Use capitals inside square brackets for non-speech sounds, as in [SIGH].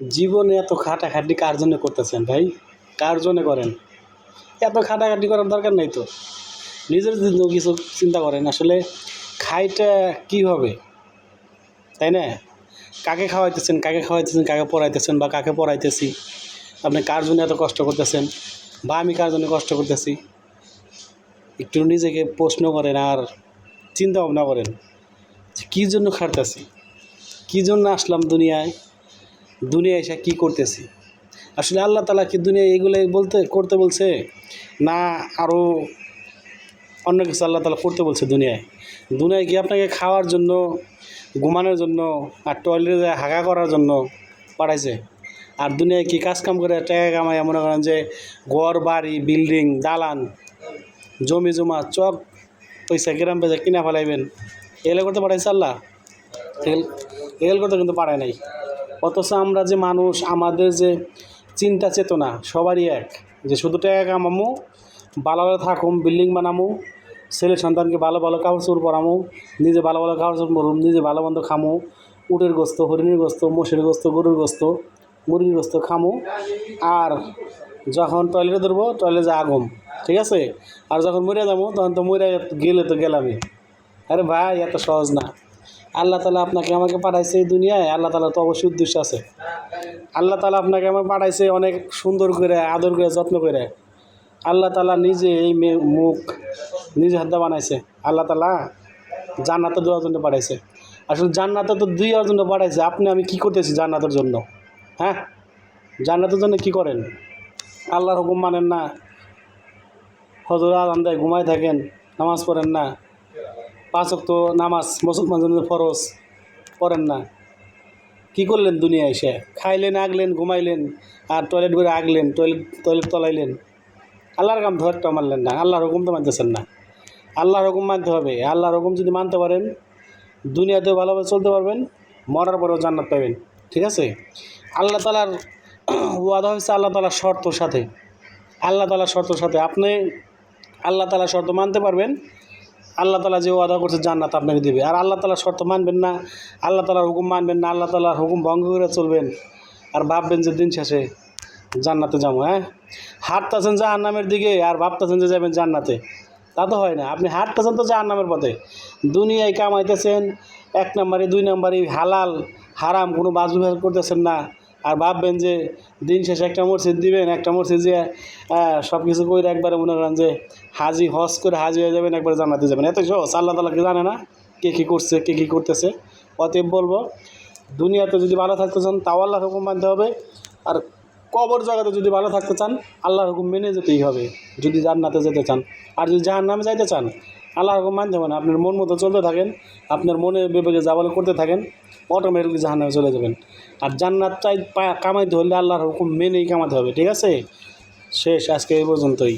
জীবনে এত খাটাখাটি কার জন্য করতেছেন ভাই? কার জন্য করেন? এত খাটাখাটি করার দরকার নেই তো। নিজের জন্য কিছু চিন্তা করেন, আসলে খাইটা কী হবে? তাই না? কাকে খাওয়াইতেছেন কাকে খাওয়াইতেছেন, কাকে পড়াইতেছেন বা কাকে পড়াইতেছি? আপনি কার জন্য এত কষ্ট করতেছেন বা আমি কার জন্য কষ্ট করতেছি? একটু নিজেকে প্রশ্ন করেন আর চিন্তা ভাবনা করেন কী জন্য খাটতেছি? কী জন্য আসলাম দুনিয়ায়? দুনিয়ায় এসে কী করতেছি? আসলে আল্লাহ তালা কি দুনিয়ায় এগুলো বলতে, করতে বলছে? না আরও অন্য কিছু আল্লাহ তালা করতে বলছে দুনিয়ায়। দুনিয়ায় কি আপনাকে খাওয়ার জন্য, ঘুমানোর জন্য, আর টয়লেটে হাগা করার জন্য পাঠাইছে। আর দুনিয়ায় কি কাজ কাম করে টাকা কামাই মনে করেন যে ঘর, বাড়ি বিল্ডিং দালান, জমি, জমা, চক, পয়সা, গ্রাম পয়সা কিনা ফেলাইবেন। এগুলো করতে পাঠাইছে আল্লাহ। এগুলো- করতে কিন্তু পারে নাই। অথচ আমরা যে মানুষ, আমাদের যে চিন্তা চেতনা, সবারই এক। যে শুধু টাকা কামামো ভালো ভালো থাকুম, বিল্ডিং বানামো, ছেলে সন্তানকে ভালো ভালো কাপড় চোপড় পরামো, নিজে ভালো ভালো কাপড় চোপড় পরুম, নিজে ভালো মন্দ খামো, উটের গোস্ত, হরিণের গোস্ত, মোষের গোস্ত, গরুর গোস্ত, মুরগির গোস্ত খামো। আর যখন টয়লেটে ধরবো, টয়লেটে আগুম, ঠিক আছে? আর যখন মরে যাব, তখন তো মরে গেলে তো গেলামই। আরে ভাই, এত সহজ না। আল্লাহ তালা আপনাকে আমাকে পাঠাইছে এই দুনিয়ায়, আল্লাহ তালা তো অবশ্যই উদ্দেশ্য আছে। আল্লাহ তালা আপনাকে আমাকে পাঠাইছে অনেক সুন্দর করে, আদর করে, যত্ন করে। আল্লাহ তালা নিজে এই মুখ নিজে হাতে বানাইছে। আল্লাহ তালা জান্নাতে দেওয়ার জন্য পাঠাইছে। আসলে জান্নাতে তো দেওয়ার জন্য পাঠাইছে, আপনি আমি কি করতেছি জান্নাতের জন্য? হ্যাঁ? জান্নাতের জন্য কি করেন? আল্লাহর হুকুম মানেন না। হজর দেয়, ঘুমায় থাকেন, নামাজ পড়েন না। পাঁচ অক্ত নামাজ মুসলমান জন্য ফরজ পড়েন না। কি করলেন দুনিয়া এসে? খাইলেন, আগলেন, ঘুমাইলেন আর টয়লেট করে আগলেন টয়লেট টয়লেট তলাইলেন। আল্লাহর কাম ধরটা মানলেন না, আল্লাহর হুকুম তো মানতেছেন না। আল্লাহর হুকুম মানতে হবে, আল্লাহর হুকুম যদি মানতে পারেন, দুনিয়াতেও ভালোভাবে চলতে পারবেন, মরার পরেও জান্নাত পাবেন, ঠিক আছে? আল্লাহ তালার [CLEARS THROAT] ওয়াদা হয়েছে আল্লাহ তালার শর্তর সাথে। আল্লাহ তালার শর্তর সাথে আপনি আল্লাহ তালার শর্ত মানতে পারবেন আল্লাহ তালা যে ওয়াদা করছে জান্নাত আপনাকে দিবে। আর আল্লাহ তালার শর্ত মানবেন না, আল্লাহ তালার হুকুম মানবেন না, আল্লাহ তালার হুকুম ভঙ্গ করে চলবেন। আর ভাববেন যে দিন শেষে জান্নাতে যাব হ্যাঁ? হাঁটতেছেন জাহান্নামের দিকে, আর ভাবতেছেন যে যাবেন জান্নাতে। তা তো হয় না। আপনি হাঁটতেছেন তো জাহান্নামের পথে। দুনিয়ায় কামাইতেছেন, এক নম্বরে, দুই নম্বরে হালাল, হারাম কোনো বাজ করতেছেন না। আর ভাববেন যে দিন শেষে একটা মসজিদ দিবেন, একটা মসজিদ যে সব কিছু করে একবারে মনে করেন যে হাজি হজ করে হাজি হয়ে যাবেন, একবার জান্নাতে যাবেন। এত সহজ, আল্লাহ তালাকে জানে না কে কী করছে, কে কী করতেছে? অতএব বলব, দুনিয়াতে যদি ভালো থাকতে চান, তাও আল্লাহর হুকুম মানতে হবে। আর কবর জগতে যদি ভালো থাকতে চান, আল্লাহর হুকুম মেনে যেতেই হবে, যদি জান্নাতে যেতে চান। আর যদি জাহান নামে যাইতে চান, আল্লাহর হুকুম মানতে হবে না। আপনার মন মতো চলতে থাকেন, আপনার মনে বিবেকে যাবাল করতে থাকেন অটোমেটিকলি জাহান নামে চলে যাবেন। আর জান্নাত চাই কামাইতে হলে আল্লাহর হুকুম মেনেই কামাতে হবে, ঠিক আছে? শেষ, আজকে এই পর্যন্তই।